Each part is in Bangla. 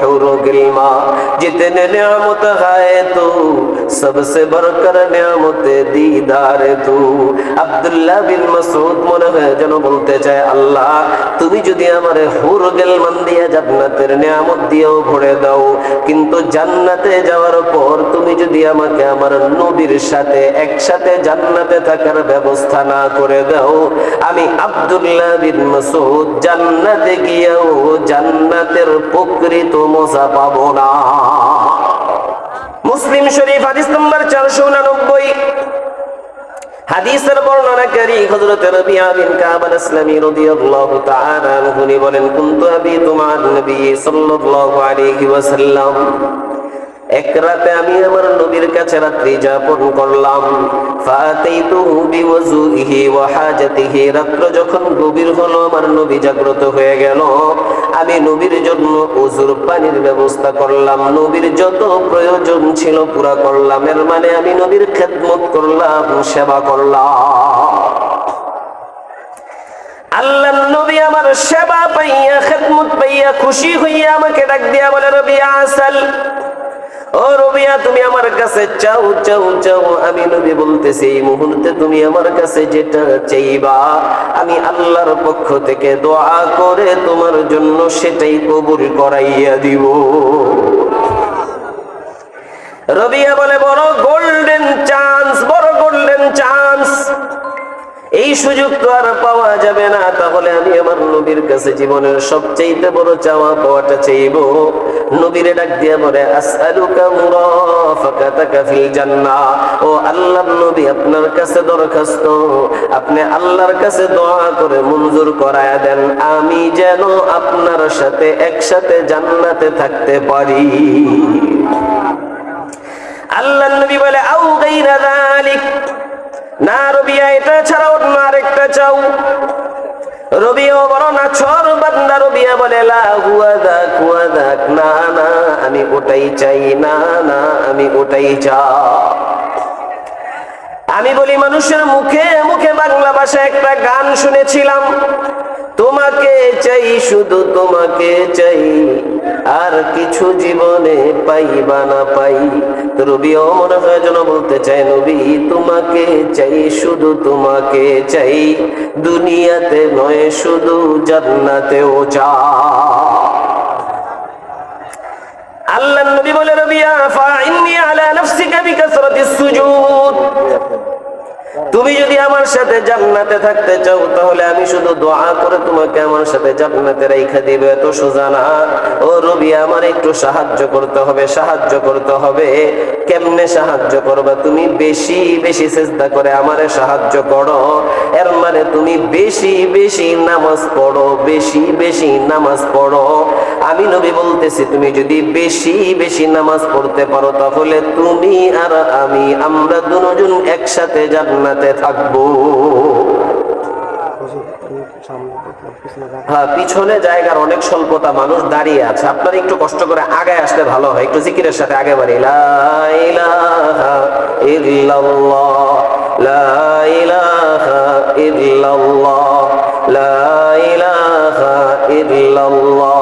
hello کلمہ جتنے نعمت ہے تو سب سے بڑھ کر نعمت دیدار تو আব্দুল্লাহ বিন মাসউদ মনে হয় যেন বলতে চায়, আল্লাহ, তুমি যদি আমার হুর গেলমান দিয়ে জান্নাতের নিয়ামত দিয়েও ভরে দাও, কিন্তু জান্নাতে যাওয়ার পর তুমি যদি আমাকে আমার নবীর সাথে একসাথে জান্নাতে থাকার ব্যবস্থা না করে দাও, আমি আব্দুল্লাহ বিন মাসউদ জান্নাতে গিয়েও জান্নাতের প্রকৃত মজা পাবো না। মুসলিম শরীফ হাদিস নম্বর চারশো উনানব্বই। হাদিসের বর্ণনাকারী হযরত রাবিয়া বিন কাব আল-ইসলামী রাদিয়াল্লাহু তাআলা আনহু বলেন, কুনতু আবি তোমার নবী সাল্লাল্লাহু আলাইহি ওয়াসাল্লাম? এক রাতে আমি আমার নবীর কাছে রাত্রি যাপন করলাম। রাত্র যখন গভীর হলো, আমার নবী জাগ্রত হয়ে গেল। আমি নবীর জন্য ওযুর পানির ব্যবস্থা করলাম। নবীর যত প্রয়োজন ছিল পুরা করলাম। এর মানে আমি নবীর খেদমত করলাম, সেবা করলাম। আল্লাহ নবী আমার সেবা পাইয়া, খেদমত পাইয়া, খুশি হইয়া আমাকে ডাক দিয়া বলে রবি আসাল ও রবিয়া, তুমি আমার কাছে চাও চাও চাও। আমি নবী বলতেছি, এই মুহূর্তে তুমি আমার কাছে যেটা চাইবা, আমি আল্লাহর পক্ষ থেকে দোয়া করে তোমার জন্য সেটাই কবুল করাইয়া দিব। রবিয়া বলে, বড় গোল্ডেন চান্স সুযোগ তো আর পাওয়া যাবে না, তাহলে আমি আমার নবীর কাছে জীবনের সবচেয়ে বড় চাওয়া পাওয়াটা চাইব। নবীরে ডাক দিয়ে বলে আল্লাহর কাছে করে মঞ্জুর দেন। আমি যেন আপনার সাথে একসাথে জান্নাতে থাকতে পারি। আল্লাহ নবী বলে না রবিয়া, এটা ছাড়া অন্য আরেকটা চাও। রবিও বড় না, ছর বান্দা রবিয়া বলে না না, আমি ওটাই চাই, না না, আমি ওটাই চাই আমি বলি, মানুষের মুখে মুখে বাংলা ভাষায় একটা গান শুনেছিলাম। তোমাকে চাই, শুধু তোমাকে চাই। আর কিছু জীবনে পাইবা না পাই। তো রবিও মনে হয় বলতে চাই নবী, তোমাকে চাই, শুধু তোমাকে চাই। দুনিয়াতে নয়, শুধু জান্নাতেও চা আল্লাহ নবী বলে, রবিয়া, ফাইন্নি আলা নাফসিকা বিকাসরাতিস সুজুদ। তুমি যদি আমার সাথে জান্নাতে থাকতে চাও, তাহলে আমি শুধু দোয়া করে তোমাকে আমার সাথে জান্নাতে রাইখা দিবে। এত সোজা না। ও রবি, আমার একটু সাহায্য করতে হবে, সাহায্য করতে হবে। কেমনে সাহায্য করবা? তুমি বেশি বেশি চেষ্টা করে আমারে সাহায্য করো। এর মানে তুমি বেশি বেশি নামাজ পড়ো, বেশি বেশি নামাজ পড়ো। আমি নবী বলতেছি, তুমি যদি বেশি বেশি নামাজ পড়তে পারো, তাহলে তুমি আর আমি, আমরা দুজন একসাথে জান্নাতে থাকব। হ্যাঁ পিছনে জায়গার অনেক স্বল্পতা, মানুষ দাঁড়িয়ে আছে। আপনার একটু কষ্ট করে আগে আসলে ভালো হয়, একটু জিকিরের সাথে আগে বাড়ি। ইল্লাল্লাহ ইল্লাল্লাহ।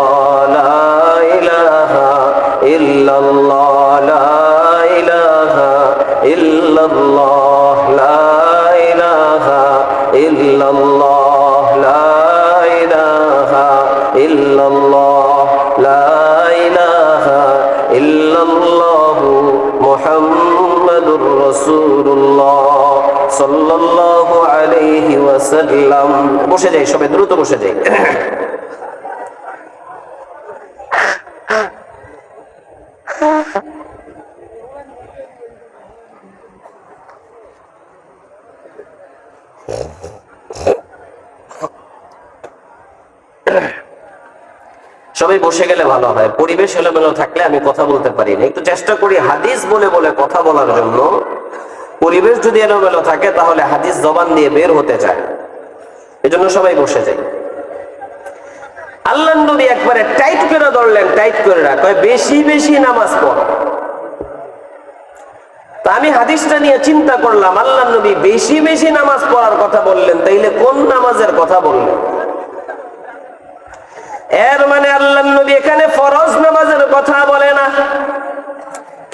বসে যাই সবাই দ্রুত বসে যাই সবাই বসে গেলে ভালো হয়। পরিবেশ এলোমেলো থাকলে আমি কথা বলতে পারি না। একটু চেষ্টা করি হাদিস বলে বলে কথা বলার জন্য। পরিবেশ যদি এলোমেলো থাকে, তাহলে হাদিস জবান দিয়ে বের হতে চায়। এজন্য সবাই বসে যায়। আল্লাহ নবী একবারে টাইট করে ধরলেন, টাইট করে রাখ। বেশি বেশি নামাজ পড়। তা আমি হাদিসটা নিয়ে চিন্তা করলাম, আল্লাহ নবী বেশি বেশি নামাজ পড়ার কথা বললেন, তাইলে কোন নামাজের কথা বললেন? এর মানে আল্লাহ নবী এখানে ফরজ নামাজের কথা বলে না।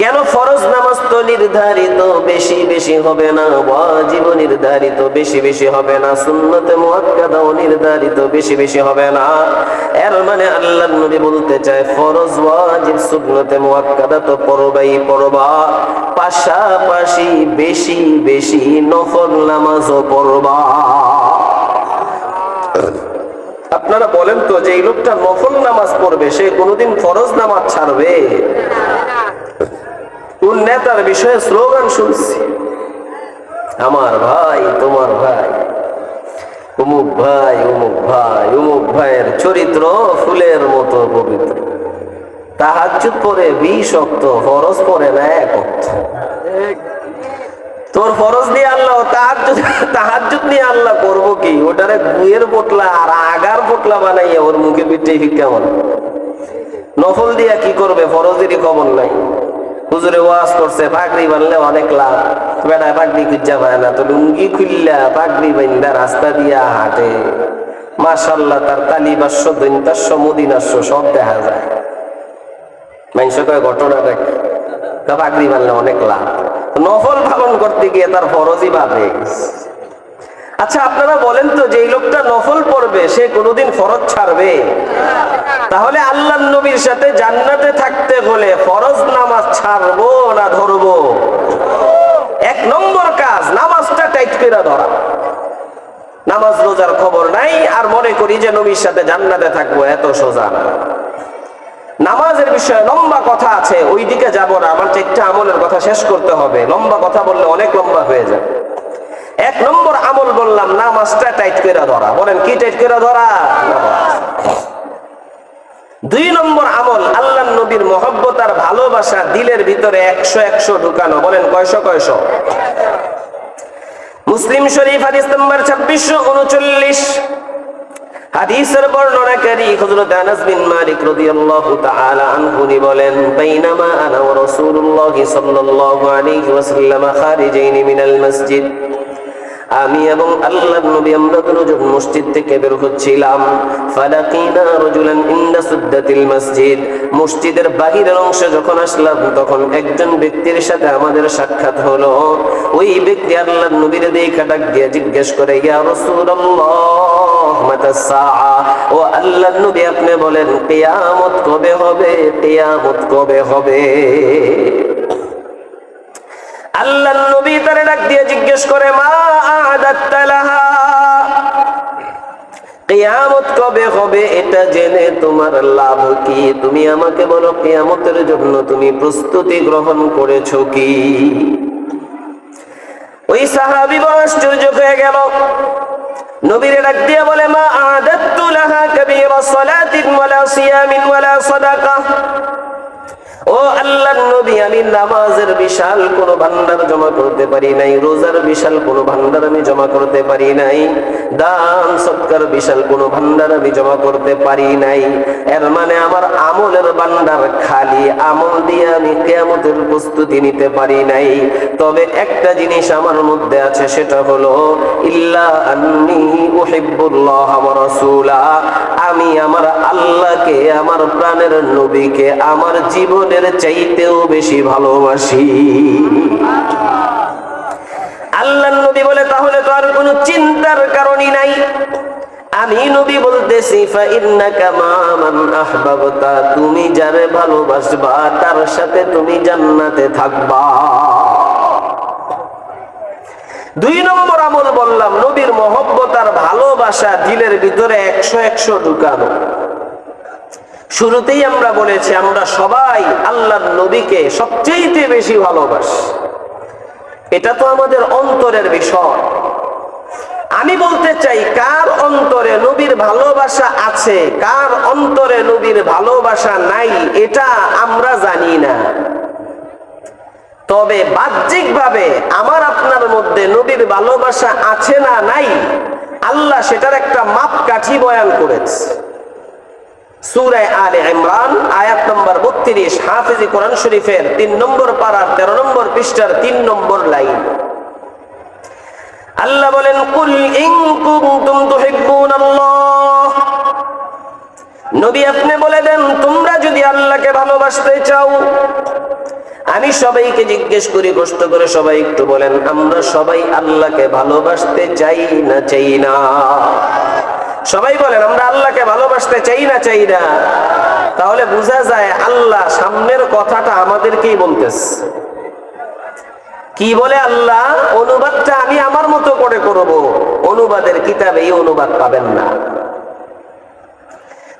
কেন ফরজ নামাজ তো নির্ধারিত? বেশি বেশি হবে না। ওয়াজিব নির্ধারিত বেশি বেশি হবে না। সুন্নতে মুআক্কাদাও নির্ধারিত বেশি বেশি হবে না। এর মানে আল্লাহর নবী বলতে চায়, ফরজ, ওয়াজিব, সুন্নতে মুআক্কাদা তো পড়বাই পড়বা। পাশাপাশি বেশি বেশি নফল নামাজও পড়বা। আপনারা বলেন তো যে এই লোকটা নফল নামাজ পড়বে, সে কোনোদিন ফরজ নামাজ ছাড়বে? কোন নেতার বিষয়ে স্লোগান শুনছি? আমার ভাই, তোমার ভাই উমুক ভাই উমুক ভাই উমুক ভাইয়ের চরিত্র ফুলের মতো পবিত্র। তাহাজুত পরে বিশ ফরজ পরে না এক তোর ফরজ দিয়ে আল্লাহ তাহাজুত তাহাজুত নিয়ে আল্লাহ করব কি? ওটারে গুয়ের পোটলা আর আগার পোটলা বানাইয়া ওর মুখে পিঠে কেমন? নফল দিয়া কি করবে? ফরজেরই খবর নাই। হুজুরে ওয়াজ করছে পাগড়ি বানলে অনেক লাভ। বেড়া পাগড়ি খুঁজা পায় না, তো লুঙ্গি খুললা পাগড়ি বান্ধা রাস্তা দিয়া হাঁটে। মাশাল্লাহ, তার তালিবাস্য দৈন্তাস্য মদিনাস্য সব দেখা যায়। মানুষ কয়, ঘটনা দেখ। পাগড়ি বানলে অনেক লাভ। নফল পালন করতে গিয়ে তার ফরজই ভাবে আচ্ছা আপনারা বলেন তো যে লোকটা নফল পড়বে, সে কোনোদিন ফরজ ছাড়বে? তাহলে আল্লাহ নবীর সাথে জান্নাতে থাকতে হলে ফরজ নামাজ ছাড়বো না ধরবো? এক নম্বর কাজ, নামাজটা টাইট করে ধরা। নামাজ রোজার খবর নাই, আর মনে করি যে নবীর সাথে জান্নাতে থাকব, এত সোজা নামাজের বিষয়ে লম্বা কথা আছে ওই দিকে যাব না, আমার চারটা আমলের কথা শেষ করতে হবে। লম্বা কথা বললে অনেক লম্বা হয়ে যায় এক নম্বর আমল বললাম, নামাজটা টাইট করে ধরা। বলেন, কি টাইট করে ধরা? দুই নম্বর আমল, আল্লাহ নবীর মহব্বত আর ভালোবাসা দিলের ভিতরে একশো একশো ঢুকানো। বলেন, কয়শো কয়শো? মুসলিম শরীফ, হাদিস নম্বর ছাব্বিশশো উনচল্লিশ। হাদিসের বর্ণনাকারী হযরত আনাস বিন মালিক রাদিয়াল্লাহু তাআলা আনহু বলেন, বাইনামা আনা ওয়া রাসূলুল্লাহ সাল্লাল্লাহু আলাইহি ওয়াসাল্লাম খারিজাইন মিনাল মসজিদ। আমি এবং আল্লাহর নবী আমরা দুজন মসজিদ থেকে বের হচ্ছিলাম। ফালাকিনা রাজুলান ইনদা সুদ্দাতিল মসজিদ। মসজিদের বাহিরের অংশে যখন আসলাম, তখন একজন ব্যক্তির সাথে আমাদের সাক্ষাৎ হলো। ওই ব্যক্তি আল্লাহর নবীর দেখা ডাক দিয়ে জিজ্ঞেস করে, ইয়া রাসূলুল্লাহ, মাতা সাআ? ও আল্লাহর নবী আপনি বলেন, কিয়ামত কবে হবে? কিয়ামত কবে হবে? আল্লাহ নবী তারে ডাক দিয়ে জিজ্ঞেস করে, মা লাহা? কবে হবে এটা জেনে তোমার লাভ কি? তুমি আমাকে বলো, কিয়ামতের জন্য তুমি প্রস্তুতি গ্রহণ করেছ কি? ওই সাহাবী আশ্চর্য হয়ে গেল। নবীরে ডাক দিয়ে বলে, মা আদাত্তু লাহা কাবীরা সালাতিন ওয়ালা সিয়ামিন ওয়ালা সাদাকাহ ও নবী, আমি নামাজের বিশাল কোন ভান্ডার জমা করতে পারি নাই, রোজার বিশাল কোন ভান্ডার আমি জমা করতে পারি নাই, দান সৎকার বিশাল কোন ভান্ডার আমি জমা করতে পারি নাই। এর মানে আমার আমলের ভান্ডার খালি, আমল দিয়ে আমি প্রস্তুতি নিতে পারি নাই। তবে একটা জিনিস আমার মধ্যে আছে, সেটা হলো, ইল্লা আমি আমার আল্লাহকে, আমার প্রাণের নবীকে, আমার জীবনের চাইতেও বেশি ভালোবাসি। আল্লাহ নবী বলে, তাহলে তো আর কোনো চিন্তার কারণই নাই। আমি নবী বলতেছি তুমি যারে ভালোবাসবা, তার সাথে তুমি জান্নাতে থাকবা। দুই নম্বর আমল বললাম, নবীর মহব্বত আর ভালোবাসা দিলের ভিতরে একশো একশো ঢুকানো। শুরুতেই আমরা বলেছি, আমরা সবাই আল্লাহর নবীকে সবচেয়ে বেশি ভালোবাসি। এটা তো আমাদের অন্তরের বিষয়। আমি বলতে চাই, কার অন্তরে নবীর ভালোবাসা আছে, কার অন্তরে নবীর ভালোবাসা নাই, এটা আমরা জানি না। তবে বাহ্যিকভাবে আমার আপনার মধ্যে নবীর ভালোবাসা আছে না নাই, আল্লাহ সেটার একটা মাপকাঠি বয়ান করেছে। সুরায় আলে ইমরান, আয়াত নম্বর বত্রিশ, হাফিজি কোরআন শরীফের তিন নম্বর পাড়ার তেরো নম্বর পৃষ্ঠার তিন নম্বর লাইন। আল্লাহ বলেন, কুল নবী আপনি বলে দেন, তোমরা যদি আল্লাহকে ভালোবাসতে চাও, আমি সবাইকে জিজ্ঞেস করি কষ্ট করে সবাই একটু বলেন, আমরা সবাই আল্লাহকে ভালোবাসতে চাই না চাই না? সবাই বলেন, আমরা আল্লাহকে ভালোবাসতে চাই না চাই না। তাহলে বোঝা যায় আল্লাহ সামনের কথাটা আমাদেরকেই বলতেছে। কি বলে আল্লাহ? অনুবাদটা আমি আমার মতো করে করব। অনুবাদের কিতাবে এই অনুবাদ পাবেন না।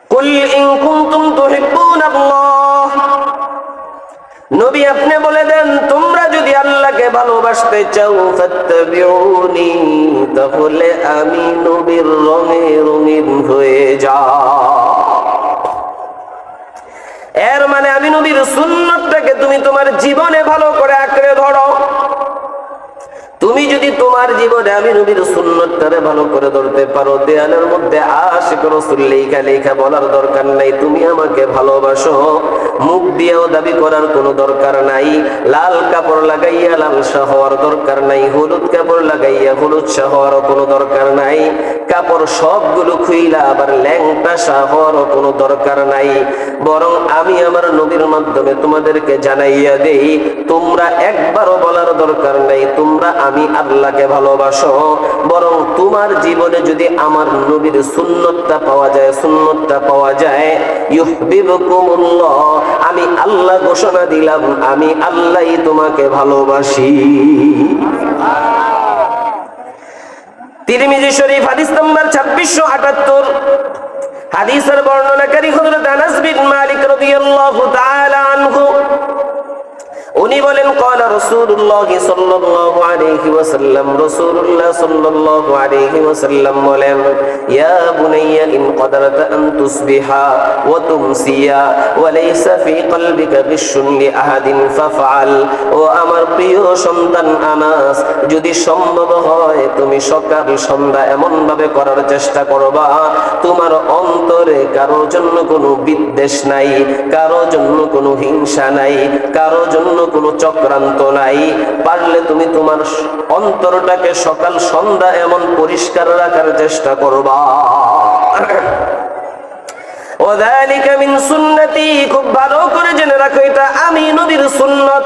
কুল ইন কুনতুম তুহিব্বুনাল্লাহ। নবী আপনি বলে দেন, তোমরা যদি আল্লাহকে ভালোবাসতে চাও, ফাত্তাবিউনি, তাহলে আমি নবীর রঙে রঙিন হয়ে যা এর মানে আমি নবীর সুন্নতটাকে তুমি তোমার জীবনে ভালো করে তুমি যদি তোমার জীবনে আমি নবীর সুন্নতটারে ভালো করে ধরতে পারো, দেয়ালের মধ্যে আশিক রসুল লেখা লেখা বলার দরকার নাই। তুমি আমাকে ভালোবাসো, মুখ দিয়েও দাবি করার কোনো দরকার নাই। লাল কাপড় লাগাইয়া লাল হওয়ার দরকার নাই, হলুদ কাপড় লাগাইয়া হলুদ হওয়ারও কোনো দরকার নাই। কাপড় সবগুলো খুইলা আবার ল্যাংটা হওয়ারও কোনো দরকার নাই। বরং আমি আমার নবীর মাধ্যমে তোমাদেরকে জানাইয়া দেই, তোমরা একবারও বলার দরকার নাই, তোমরা আমি আল্লাহকে ভালোবাসো, বরং তোমার জীবনে যদি আমার নবীর সুন্নতটা পাওয়া যায়, সুন্নতটা পাওয়া যায়, ইউহবিবকুমুল্লাহ, আমি আল্লাহ ঘোষণা দিলাম, আমি আল্লাহই তোমাকে ভালোবাসি। তিরমিজি শরীফ, হাদিস নম্বর ছাব্বিশশো আটাত্তর। হাদিসের বর্ণনাকারী হযরত আনাস বিন মালিক রাদিয়াল্লাহু তাআলা আনহু। উনি বলেন, কলা রসুল্লাহ সাল্লাল্লাহু আলাইহি রসুল্লাহ সাল্লাল্লাহু আলাইহি বলেন ও আমার প্রিয় সন্তান আনাস, যদি সম্ভব হয় তুমি সকাল সন্ধ্যা এমন ভাবে করার চেষ্টা করবা। তোমার অন্তরে কারও জন্য কোনো বিদ্বেষ নাই কারও জন্য কোনো হিংসা নাই কারও জন্য কোনো চক্রান্ত নাই। পারলে তুমি তোমার অন্তরটাকে সকাল সন্ধ্যা এমন পরিষ্কার রাখার চেষ্টা করবা। খুব ভালো করে জেনে রাখো এটা। আমি নবীর সুন্নত।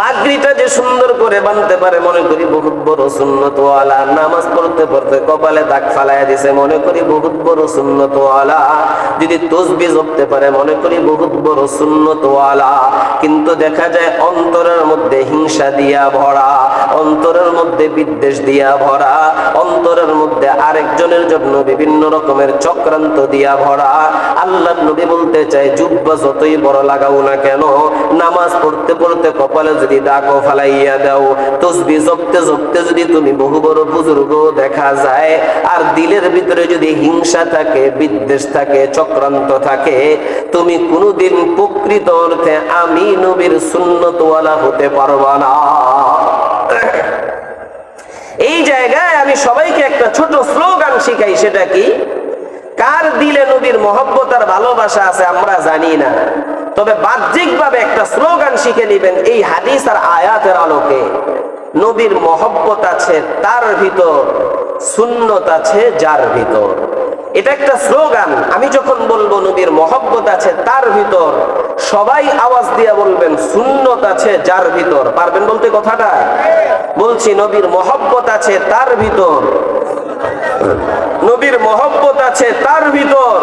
পাগড়িটা যে সুন্দর করে বানতে পারে, মনে করি বহুত বড় সুন্নতওয়ালা। নামাজ পড়তে পড়তে কপালে দাগ ফালাইয়া দিছে, মনে করি বহুত বড় সুন্নতওয়ালা। যদি তসবি জপতে পারে, মনে করি বহুত বড় সুন্নতওয়ালা। কিন্তু দেখা যায় অন্তরের মধ্যে হিংসা দিয়া ভরা, অন্তরের মধ্যে বিদ্বেষ দিয়া ভরা, অন্তরের মধ্যে আরেকজনের জন্য বিভিন্ন রকমের চক্রান্ত দিয়া ভরা। আল্লাহ নবী বলতে চায়, জুব্বা যতই বড় লাগাও না কেন, নামাজ পড়তে পড়তে কপালে যদি দাগও ফালাইয়া দাও, তসবি জপতে জপতে যদি তুমি বহু বড় বুজুর্গ দেখা যায়, আর দিলের ভিতরে যদি হিংসা থাকে, বিদ্বেষ থাকে, চক্রান্ত থাকে, তুমি কোনোদিন প্রকৃত অর্থে আমি নবীর সুন্নতওয়ালা হতে পারবা না। এই জায়গায় আমি সবাইকে একটা ছোট স্লোগান শিখাই, সেটা কি? কার দিলে নবীর মহব্বত আর ভালোবাসা আছে আমরা জানি না। তবে বাহ্যিকভাবে একটা স্লোগান শিখে নেবেন, এই হাদিস আর আয়াতের আলোকে। নবীর মহব্বত আছে, তার ভিতর সুন্নত আছে, যার ভিতর। এটা একটা স্লোগান। আমি যখন বলব নবীর মহব্বত আছে, তার ভিতর সবাই আওয়াজ দিয়া বলবেন, সুন্নত আছে, যার ভিতর। পারবেন বলতে কথাটা? বলছি, নবীর মহব্বত আছে, তার ভিতর। নবীর মহব্বত আছে, তার ভিতর।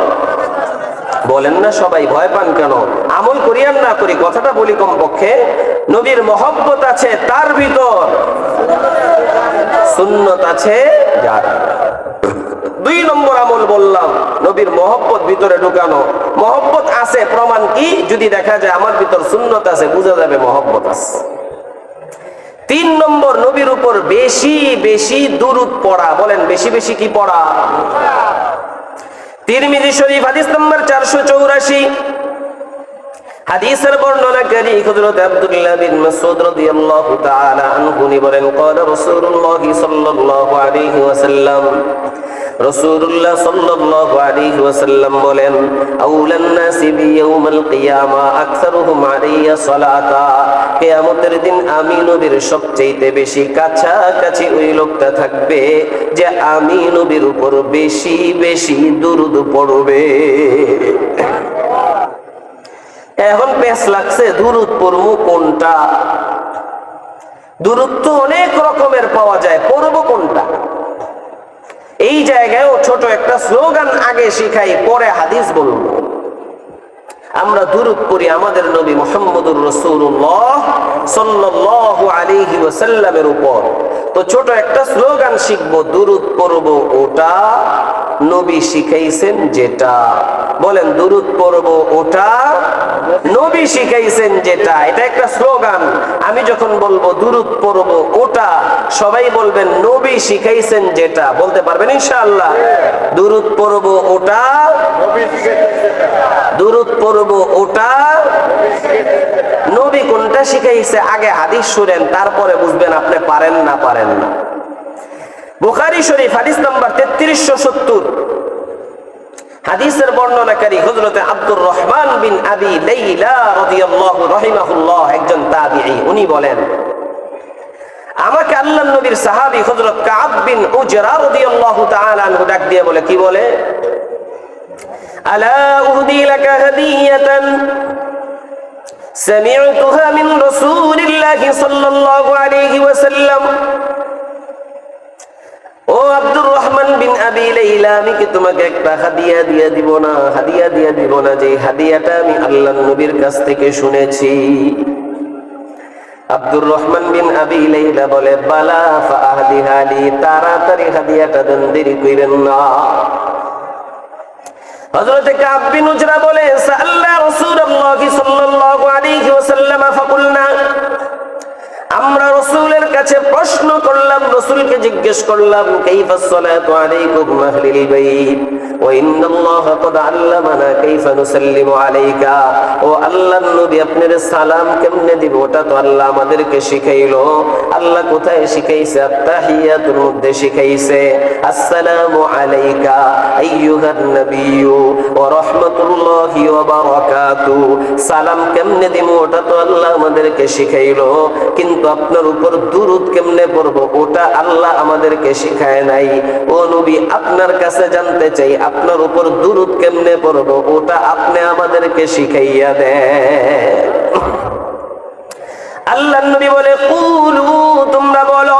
বলেন না সবাই, ভয় পান কেন? আমল করিয়ান না করি, কথাটা বলি কমপক্ষে। নবীর মহব্বত আছে তার ভিতর। সুন্নত আছে যার। দুই নম্বর আমল বললাম, নবীর মহব্বত ভিতরে ঢুকানো। মহব্বত আছে, প্রমাণ কি? যদি দেখা যায় আমার ভিতর সুন্নত আছে, বুঝা যাবে মহব্বত আছে। তিন নম্বর, নবীর উপর বেশি বেশি দুরুদ পড়া। বলেন, বেশি বেশি কি পড়া? তিরমিজি শরীফ হাদিস নম্বর চারশো চৌরাশি হাদিসের বর্ণনাকারী হযরত আব্দুল্লাহ বিন মাসউদ রাদিয়াল্লাহু তাআলা আনহু নি বলেন قال রাসূলুল্লাহ সাল্লাল্লাহু আলাইহি ওয়াসাল্লাম রাসূলুল্লাহ সাল্লাল্লাহু আলাইহি ওয়াসাল্লাম বলেন, আউলান নাসি বিয়াউমিল কিয়ামা আকসারুহুম আলাইয়া সালাতা। কিয়ামতের দিন আমি নবীর সবচেয়ে বেশি কাছাকাছি ওই লোকটা থাকবে যে আমি নবীর উপর বেশি বেশি দুরুদ পড়বে। এখন পেস লাগছে পড়ব কোনটা? দূরত্ব অনেক রকমের জায়গায়ও ছোট একটা স্লোগান আগে শিখাই, পরে হাদিস বলুন। আমরা দূরত পড়ি আমাদের নবী মোহাম্মদুর রসুল্লাহ সাল্লাল্লাহু আলাইহি ওয়াসাল্লামের উপর। তো ছোট একটা স্লোগান শিখব দূরত করব ওটা নবী শিখাইছেন যেটা। বলেন দূরত পড়ব ওটা, নবী শিখাইছেন যেটা। এটা একটা স্লোগান। আমি যখন বলব দূরত পড়ব ওটা, সবাই বলবেন নবী শিখাইছেন যেটা। বলতে পারবেন ইনশাআল্লাহ? দূরত পড়ব ওটা দূরত পড়ব ওটা, নবী কোনটা শিখাইছে? আগে হাদিস শুনেন, তারপরে বুঝবেন আপনি পারেন না পারেন না। বুখারি শরীফ হাদিস নাম্বার তেত্রিশশো সত্তর হাদিসের বর্ণনাকারী হযরতে আব্দুর রহমান বিন আবি লাইলা রাদিয়াল্লাহু রাহিমাহুল্লাহ একজন তাবিঈ উনি বলেন আমাকে আল্লাহ নবীর সাহাবী হযরত কাব বিন উজরা রাদিয়াল্লাহু তাআলা আনহু ডাক দিয়ে বলে কি বলে আলা উহদি লাকা হাদিয়াতান سمعتها من رسول الله صلى الله عليه وسلم ও আব্দুর রহমান বিন আবি লাইলা, আমি কি তোমাকে একটা হাদিয়া দিয়ে দিব না? হাদিয়া দিয়ে দিব না যে হাদিয়াটা আমি আল্লাহ নবীর কাছ থেকে শুনেছি। আব্দুর রহমান বিন আবি লাইলা বলে, বালা ফাহদি হালি, তাড়াতাড়ি হাদিয়াটা দেন, দেরি কইরেন না। হযরত কাব বিন উজরা বলে, সাল্লা রাসূলুল্লাহ সাল্লাল্লাহু আলাইহি ওয়াসাল্লাম, ফাকুলনা, আমরা রসুলের কাছে প্রশ্ন করলাম, রসুলকে জিজ্ঞেস করলাম, কাইফা আলাইকুম আহলিল বাইত? ওয়া ইন্নাল্লাহ আল্লামানা, কাইফা নুসাল্লিমু আলাইকা? ও আল্লাহর নবী, আপনার সালাম কেমনে দিব? ওটা তো আল্লাহ আমাদেরকে শিখাইলো। আল্লাহ কোথায় শিখাইছে? মধ্যে শিখাইছে। আসসালামু আলাইকা, আইয়ুহান নাবিয়্যু, ওয়া রাহমাতুল্লাহি ওয়া বারাকাতু। সালাম কেমনে দিব ওটা তো আল্লাহ আমাদেরকে শিখাইলো। কিন্তু আপনার উপর দুরুদ কেমনে পড়ব ওটা আল্লাহ আমাদেরকে শেখায় নাই। ও নবী, আপনার কাছে জানতে চাই, আপনার উপর দুরুদ কেমনে পড়ব ওটা আপনি আমাদেরকে শিখাইয়া দেন। আল্লাহ নবী বলে, কুলু, তোমরা বলো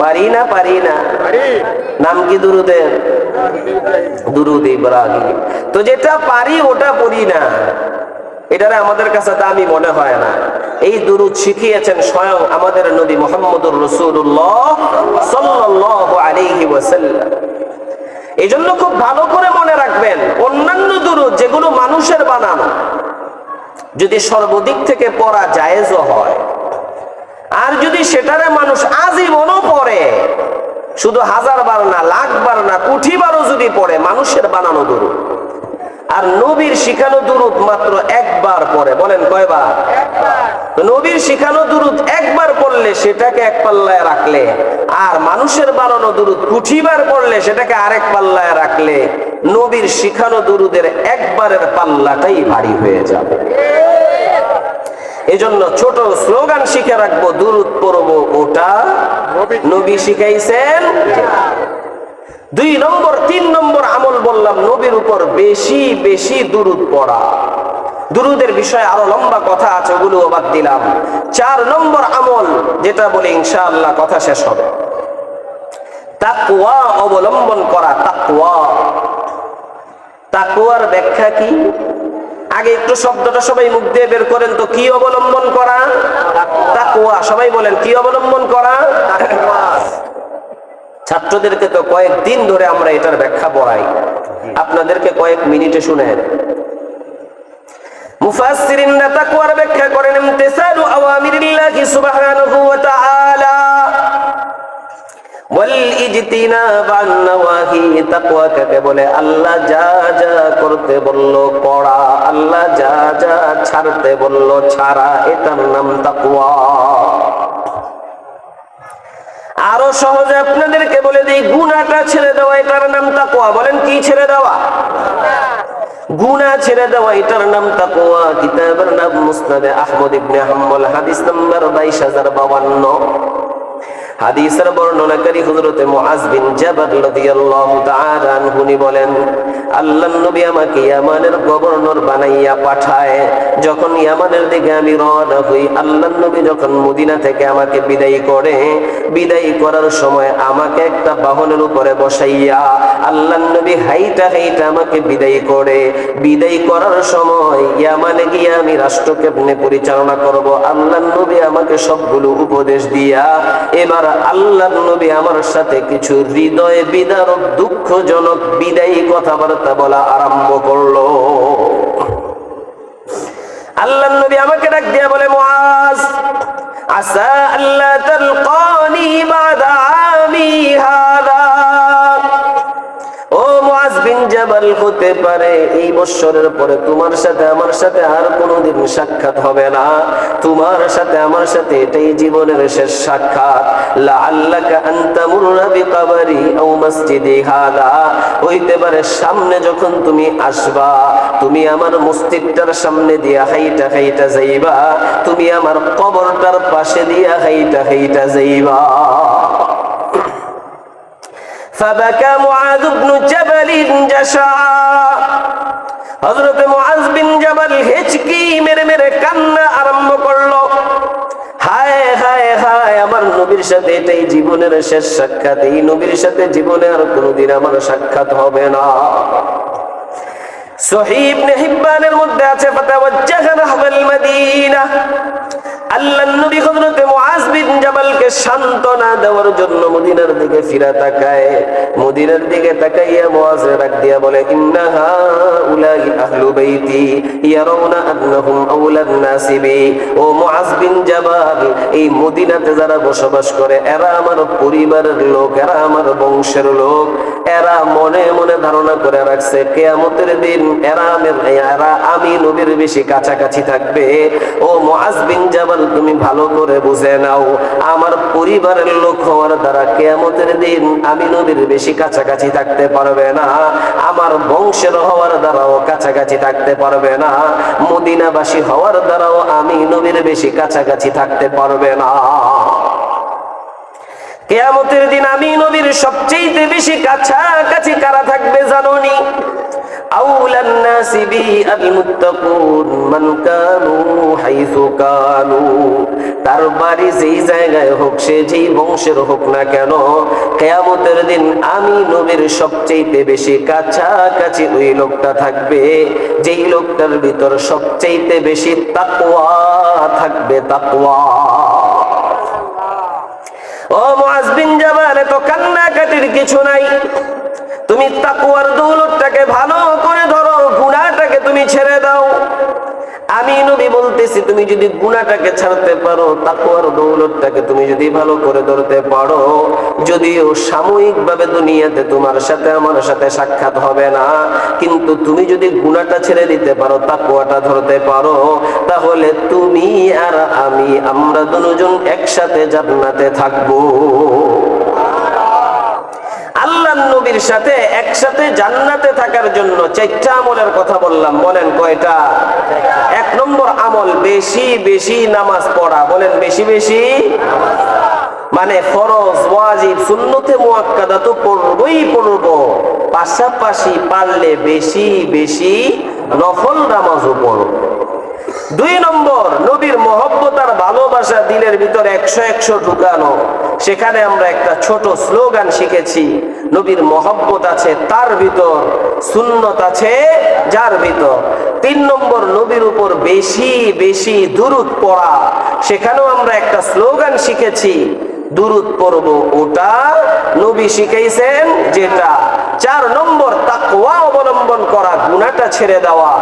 পারি না পারি না। নাম কি দুরুদের? দুরুদ ইব্রাহিম। তো যেটা পারি ওটা পড়ি না। এটারে আমাদের কাছে দামি মনে হয় না। এই দুরুদ শিখিয়েছেন স্বয়ং আমাদের নবী মোহাম্মদুর রসুল্লাহ ওয়াসাল্লাম। এই জন্য খুব ভালো করে মনে রাখবেন অন্যান্য দুরুদ যেগুলো মানুষের বানানো যদি সর্বদিক থেকে পড়া জায়েজও হয় আর যদি সেটারে মানুষ আজীবনও পড়ে শুধু হাজার বার না লাখ বার না কোটি বারও যদি পড়ে মানুষের বানানো দুরুদ। আর নবীর শিখানো দুরুদ মাত্র একবার পড়ে বলেন কয়বার? নবীর শিখানো দুরুদ একবার পড়লে সেটাকে এক পাল্লায় রাখলে আর মানুষের বানানো দুরুদ কুঠিবার পড়লে সেটাকে আরেক পাল্লায় রাখলে নবীর শিখানো দুরুদের একবারের পাল্লাটাই ভারী হয়ে যাবে। এজন্য ছোট স্লোগান শিখে রাখব দুরুদ পড়ব ওটা নবী। শিখাইছেন। দুই নম্বর তিন নম্বর আমল বললাম নবীর উপর বেশি বেশি দুরুদ পড়া। দুরুদের বিষয়ে আরও লম্বা কথা আছে ওগুলো বাদ দিলাম। চার নম্বর আমল যেটা বলে ইনশাআল্লাহ কথা শেষ হবে। তাকুয়া অবলম্বন করা তাকুয়া তাকুয়ার ব্যাখ্যা কি? আগে একটু শব্দটা সবাই মুখ দিয়ে বের করেন তো, কি অবলম্বন করা? তাকুয়া সবাই বলেন, কি অবলম্বন করা? ছাত্রদেরকে তো কয়েক দিন ধরে আমরা এটার ব্যাখ্যা পড়াই। আপনাদেরকে কয়েক মিনিটে শুনেন। আল্লাহ যা যা করতে বলল করা আল্লাহ যা যা ছাড়তে বলল, ছাড়া এটার নাম তাকওয়া। আরও সহজে আপনাদেরকে বলে দিই গুনাটা ছেড়ে দেওয়া এটার নাম তাকওয়া। বলেন, কি ছেড়ে দেওয়া? গুনা ছেড়ে দেওয়া এটার নাম তাকওয়া। কিতাবের নাম মুসনাদে আহমদ ইবনে হাম্বল, হাদিস নাম্বার বাইশ হাজার বাবান্ন হাদিসের বর্ণনাকারী হযরতে মুআজ বিন জাবাল রাদিয়াল্লাহু তাআলা আনহুনি বলেন, আল্লাহর নবী আমাকে ইয়ামানের গভর্নর বানাইয়া পাঠায়। যখন ইয়ামানের দিকে আমি রওনা হই, আল্লাহর নবী যখন মদিনা থেকে আমাকে বিদায় করে, বিদায় করার সময় আমাকে একটা বাহনের উপরে বসাইয়া আল্লাহর নবী হাইটা হাইটা আমাকে বিদায় করে। বিদায় করার সময় ইয়ামানে গিয়ে আমি রাষ্ট্র কেমনে পরিচালনা করব? আল্লাহর নবী আমাকে সবগুলো উপদেশ দিয়া, এবার আল্লাহ নবী আমার সাথে কিছু হৃদয় বিদারক, দুঃখজনক বিদায়ী কথাবার্তা বলা আরম্ভ করল। আল্লাহ নবী আমাকে ডাক দিয়া বলে, মুআজ, আসা আল্লাহ তালকানি বাদা হাদা। ও মুআজ বিন জাবাল হতে পারে, এই পরে তোমার সাথে আমার সাথে আর কোনোদিন সাক্ষাৎ হবে না। তোমার সাথে আমার সাথে এটাই জীবনের শেষ লাআল্লাকা আন তামুররা বিকবরি আও মসজিদি হাদা। হইতে পারে সামনে যখন তুমি আসবা, তুমি আমার মসজিদটার সামনে দিয়া হাইটা হাইটা যাইবা, তুমি আমার কবরটার পাশে দিয়া হাইটা হাইটা যাইবা। فبكى معاذ بن جبل جشعا হযরত মুআজ বিন জাবাল হেচকি মেরে মেরে কান্না আরম্ভ করলো হায় হায় হায় আমার নবীর সাথে এটাই জীবনের শেষ সাক্ষাৎ এই নবীর সাথে জীবনে আর কোনোদিন আমার সাক্ষাৎ হবে না সহিব হিব্বানের মধ্যে আছে ফাতাওয়াজ্জাহা নাহওয়াল মাদিনা এই মদিনাতে যারা বসবাস করে এরা আমার পরিবারের লোক এরা আমার বংশের লোক। এরা মনে মনে ধারণা করে রাখছে, কেয়ামতের দিন এরা এরা আমি নবীর বেশি কাছাকাছি থাকবে। ও মুআজ বিন তুমি ভালো করে বুঝে নাও, আমার পরিবারের লোক হওয়ার দ্বারা কেয়ামতের দিন আমি নবীর বেশি কাছাকাছি থাকতে পারবে না, আমার বংশের হওয়ার দ্বারাও কাছাকাছি থাকতে পারবে না, মদিনাবাসী হওয়ার দ্বারাও আমি নবীর বেশি কাছাকাছি থাকতে পারবে না। কেয়ামতের দিন আমি নবীর সবচেয়ে বেশি কাছাকাছি কারা থাকবে জানোনি? কেয়ামতের দিন আমি নবীর সবচেয়ে বেশি কাছাকাছি ওই লোকটা থাকবে, যেই লোকটার ভিতর সবচেয়ে বেশি তাকওয়া থাকবে, তাকওয়া। মুআজ তো কান্নাকাটির কিছু নাই। তুমি তাকুয়ার দৌলতটাকে ভালো করে ধরো, গুনাহটাকে তুমি ছেড়ে দাও। আমি নবী বলতেছি, তুমি যদি গুনাহটাকে ছাড়তে পারো তাকুয়ার দৌলতটাকে তুমি যদি ভালো করে ধরতে পারো, যদিও সাময়িকভাবে দুনিয়াতে তোমার সাথে আমার সাথে সাক্ষাৎ হবে না, কিন্তু তুমি যদি গুনাহটা ছেড়ে দিতে পারো তাকুয়াটা ধরতে পারো, তাহলে তুমি আর আমি, আমরা দুজন একসাথে জান্নাতে থাকব। আল্লাহ নবীর সাথে একসাথে জান্নাতে থাকার জন্য চারটা আমলের কথা বললাম। বলেন কয়টা? এক নম্বর আমল, বেশি বেশি নামাজ পড়া। বলেন বেশি বেশি মানে ফরজ, ওয়াজিব, সুন্নতে মুয়াক্কাদা তো পড়বই পড়ব। পাশাপাশি পারলে বেশি বেশি নফল নামাজও পড়ব। দুই নম্বর, নবীর মহব্বত আর ভালোবাসা দিলের ভিতর একশো একশো ঢুকানো। সেখানে আমরা একটা ছোট স্লোগান শিখেছি, নবীর মহব্বত আছে তার ভিতর, সুন্নত আছে যার ভিতর। তিন নম্বর, নবীর উপর বেশি বেশি দুরুদ পড়া। সেখানেও আমরা একটা স্লোগান শিখেছি, দুরুদ পড়ব ওটা নবী শিখাইছেন যেটা। চার নম্বর, তাকওয়া অবলম্বন করা গুণাটা ছেড়ে দেওয়া।